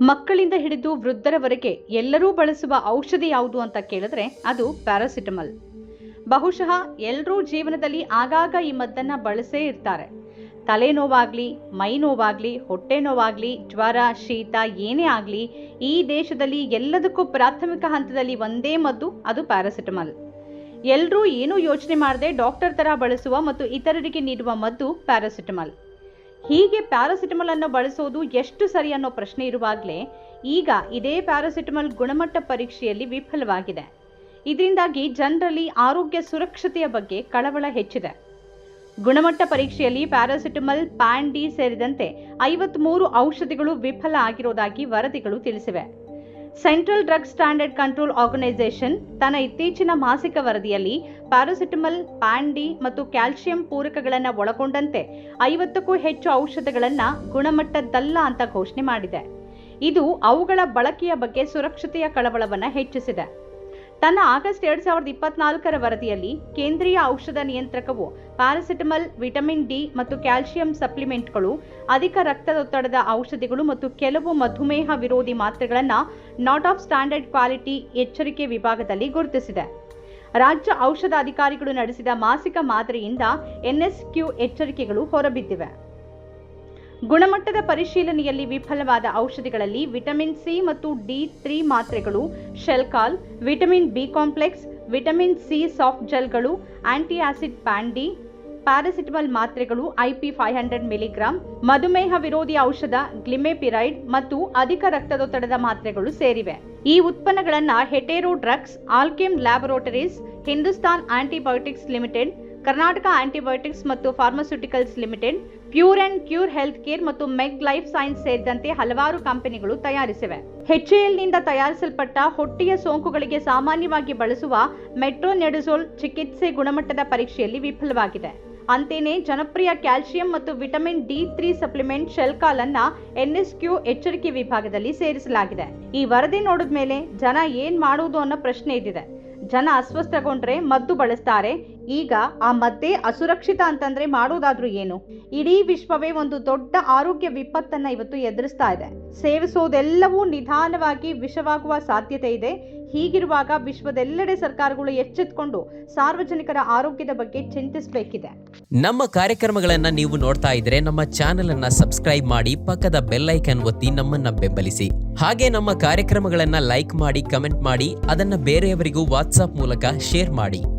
ಮಕ್ಕಳಿಂದ ಹಿಡಿದು ವೃದ್ಧರವರೆಗೆ ಎಲ್ಲರೂ ಬಳಸುವ ಔಷಧಿ ಯಾವುದು ಅಂತ ಕೇಳಿದ್ರೆ ಅದು ಪ್ಯಾರಾಸಿಟಮಲ್. ಬಹುಶಃ ಎಲ್ಲರೂ ಜೀವನದಲ್ಲಿ ಆಗಾಗ ಈ ಮದ್ದನ್ನು ಬಳಸೇ ಇರ್ತಾರೆ. ತಲೆನೋವಾಗಲಿ ಮೈ ನೋವಾಗಲಿ ಹೊಟ್ಟೆ ನೋವಾಗಲಿ ಜ್ವರ, ಶೀತ, ಏನೇ ಆಗಲಿ, ಈ ದೇಶದಲ್ಲಿ ಎಲ್ಲದಕ್ಕೂ ಪ್ರಾಥಮಿಕ ಹಂತದಲ್ಲಿ ಒಂದೇ ಮದ್ದು, ಅದು ಪ್ಯಾರಾಸಿಟಮಲ್. ಎಲ್ಲರೂ ಏನೂ ಯೋಚನೆ ಮಾಡದೆ ಡಾಕ್ಟರ್ ಥರ ಬಳಸುವ ಮತ್ತು ಇತರರಿಗೆ ನೀಡುವ ಮದ್ದು ಪ್ಯಾರಾಸಿಟಮಲ್. ಹೀಗೆ ಪ್ಯಾರಾಸಿಟಮಲ್ ಅನ್ನು ಬಳಸೋದು ಎಷ್ಟು ಸರಿ ಅನ್ನೋ ಪ್ರಶ್ನೆ ಇರುವಾಗಲೇ ಈಗ ಇದೇ ಪ್ಯಾರಾಸಿಟಮಲ್ ಗುಣಮಟ್ಟ ಪರೀಕ್ಷೆಯಲ್ಲಿ ವಿಫಲವಾಗಿದೆ. ಇದರಿಂದಾಗಿ ಜನರಲ್ಲಿ ಆರೋಗ್ಯ ಸುರಕ್ಷತೆಯ ಬಗ್ಗೆ ಕಳವಳ ಹೆಚ್ಚಿದೆ. ಗುಣಮಟ್ಟ ಪರೀಕ್ಷೆಯಲ್ಲಿ ಪ್ಯಾರಾಸಿಟಮಲ್ ಪ್ಯಾಂಡಿ ಸೇರಿದಂತೆ ಐವತ್ಮೂರು ಔಷಧಿಗಳು ವಿಫಲ ಆಗಿರೋದಾಗಿ ವರದಿಗಳು ತಿಳಿಸಿವೆ. Central drug standard control organisation ತನ್ನ ಇತ್ತೀಚಿನ ಮಾಸಿಕ ವರದಿಯಲ್ಲಿ ಪ್ಯಾರಾಸಿಟಮಲ್ ಪ್ಯಾಂಡಿ ಮತ್ತು ಕ್ಯಾಲ್ಸಿಯಂ ಪೂರಕಗಳನ್ನು ಒಳಗೊಂಡಂತೆ ಐವತ್ತಕ್ಕೂ ಹೆಚ್ಚು ಔಷಧಗಳನ್ನು ಗುಣಮಟ್ಟದ್ದಲ್ಲ ಅಂತ ಘೋಷಣೆ ಮಾಡಿದೆ. ಇದು ಅವುಗಳ ಬಳಕೆಯ ಬಗ್ಗೆ ಸುರಕ್ಷತೆಯ ಕಳವಳವನ್ನು ಹೆಚ್ಚಿಸಿದೆ. ತನ್ನ ಆಗಸ್ಟ್ ಎರಡ್ ಸಾವಿರದ ಇಪ್ಪತ್ನಾಲ್ಕರ ವರದಿಯಲ್ಲಿ ಕೇಂದ್ರೀಯ ಔಷಧ ನಿಯಂತ್ರಕವು ಪ್ಯಾರಾಸಿಟಮಲ್, ವಿಟಮಿನ್ ಡಿ ಮತ್ತು ಕ್ಯಾಲ್ಸಿಯಂ ಸಪ್ಲಿಮೆಂಟ್ಗಳು, ಅಧಿಕ ರಕ್ತದೊತ್ತಡದ ಔಷಧಿಗಳು ಮತ್ತು ಕೆಲವು ಮಧುಮೇಹ ವಿರೋಧಿ ಮಾತ್ರೆಗಳನ್ನು ನಾಟ್ ಆಫ್ ಸ್ಟ್ಯಾಂಡರ್ಡ್ ಕ್ವಾಲಿಟಿ ಎಚ್ಚರಿಕೆ ವಿಭಾಗದಲ್ಲಿ ಗುರುತಿಸಿದೆ. ರಾಜ್ಯ ಔಷಧ ಅಧಿಕಾರಿಗಳು ನಡೆಸಿದ ಮಾಸಿಕ ಮಾದರಿಯಿಂದ ಎನ್ಎಸ್ಕ್ಯೂ ಎಚ್ಚರಿಕೆಗಳು ಹೊರಬಿದ್ದಿವೆ. ಗುಣಮಟ್ಟದ ಪರಿಶೀಲನೆಯಲ್ಲಿ ವಿಫಲವಾದ ಔಷಧಿಗಳಲ್ಲಿ ವಿಟಮಿನ್ ಸಿ ಮತ್ತು ಡಿ ತ್ರೀ ಮಾತ್ರೆಗಳು Shelcal vitamin B complex, vitamin C soft ಜೆಲ್ಗಳು anti acid Pan D paracetamol ಮಾತ್ರೆಗಳು ಐಪಿ ಫೈವ್ ಹಂಡ್ರೆಡ್ ಮಿಲಿಗ್ರಾಂ, ಮಧುಮೇಹ ವಿರೋಧಿ ಔಷಧ, ಗ್ಲಿಮೆಪಿರೈಡ್ ಮತ್ತು ಅಧಿಕ ರಕ್ತದೊತ್ತಡದ ಮಾತ್ರೆಗಳು ಸೇರಿವೆ. ಈ ಉತ್ಪನ್ನಗಳನ್ನು Hetero drugs, Alkem laboratories, Hindustan antibiotics limited Karnataka antibiotics ಮತ್ತು pharmaceuticals limited, pure and cure health care ಮತ್ತು ಮೆಗ್ ಲೈಫ್ ಸೈನ್ಸ್ ಸೇರಿದಂತೆ ಹಲವಾರು ಕಂಪನಿಗಳು ತಯಾರಿಸಿವೆ. ನಿಂದ ತಯಾರಿಸಲ್ಪಟ್ಟ ಹೊಟ್ಟೆಯ ಸೋಂಕುಗಳಿಗೆ ಸಾಮಾನ್ಯವಾಗಿ ಬಳಸುವ ಮೆಟ್ರೋನೆಡಿಸೋಲ್ ಚಿಕಿತ್ಸೆ ಗುಣಮಟ್ಟದ ಪರೀಕ್ಷೆಯಲ್ಲಿ ವಿಫಲವಾಗಿದೆ. ಅಂತೇನೆ ಜನಪ್ರಿಯ ಕ್ಯಾಲ್ಸಿಯಂ ಮತ್ತು vitamin D three supplement Shelcal ಅನ್ನ ಎನ್ಎಸ್ಕ್ಯೂ ಎಚ್ಚರಿಕೆ ವಿಭಾಗದಲ್ಲಿ ಸೇರಿಸಲಾಗಿದೆ. ಈ ವರದಿ ನೋಡಿದ ಮೇಲೆ ಜನ ಏನ್ ಮಾಡುವುದು ಅನ್ನೋ ಪ್ರಶ್ನೆ ಇದ್ದಿದೆ. ಜನ ಅಸ್ವಸ್ಥಗೊಂಡ್ರೆ ಮದ್ದು ಬಳಸ್ತಾರೆ ಈಗ ಆ ಮದ್ದೇ ಅಸುರಕ್ಷಿತ ಅಂತಂದ್ರೆ ಮಾಡೋದಾದ್ರೂ ಏನು? ಇಡೀ ವಿಶ್ವವೇ ಒಂದು ದೊಡ್ಡ ಆರೋಗ್ಯ ವಿಪತ್ತನ್ನ ಇವತ್ತು ಎದುರಿಸ್ತಾ ಇದೆ. ಸೇವಿಸೋದೆಲ್ಲವೂ ನಿಧಾನವಾಗಿ ವಿಷವಾಗುವ ಸಾಧ್ಯತೆ ಇದೆ. ಹೀಗಿರುವಾಗ ವಿಶ್ವದೆಲ್ಲೆಡೆ ಸರ್ಕಾರಗಳು ಎಚ್ಚೆತ್ಕೊಂಡು ಸಾರ್ವಜನಿಕರ ಆರೋಗ್ಯದ ಬಗ್ಗೆ ಚಿಂತಿಸಬೇಕಿದೆ. ನಮ್ಮ ಕಾರ್ಯಕ್ರಮಗಳನ್ನ ನೀವು ನೋಡ್ತಾ ಇದ್ರೆ ನಮ್ಮ ಚಾನೆಲ್ ಅನ್ನ ಸಬ್ಸ್ಕ್ರೈಬ್ ಮಾಡಿ ಪಕ್ಕದ ಬೆಲ್ ಐಕನ್ ಒತ್ತಿ ನಮ್ಮನ್ನ ಬೆಂಬಲಿಸಿ. ಹಾಗೆ ನಮ್ಮ ಕಾರ್ಯಕ್ರಮಗಳನ್ನ ಲೈಕ್ ಮಾಡಿ, ಕಮೆಂಟ್ ಮಾಡಿ, ಅದನ್ನ ಬೇರೆಯವರಿಗೂ ವಾಟ್ಸ್ಆಪ್ ಮೂಲಕ ಶೇರ್ ಮಾಡಿ.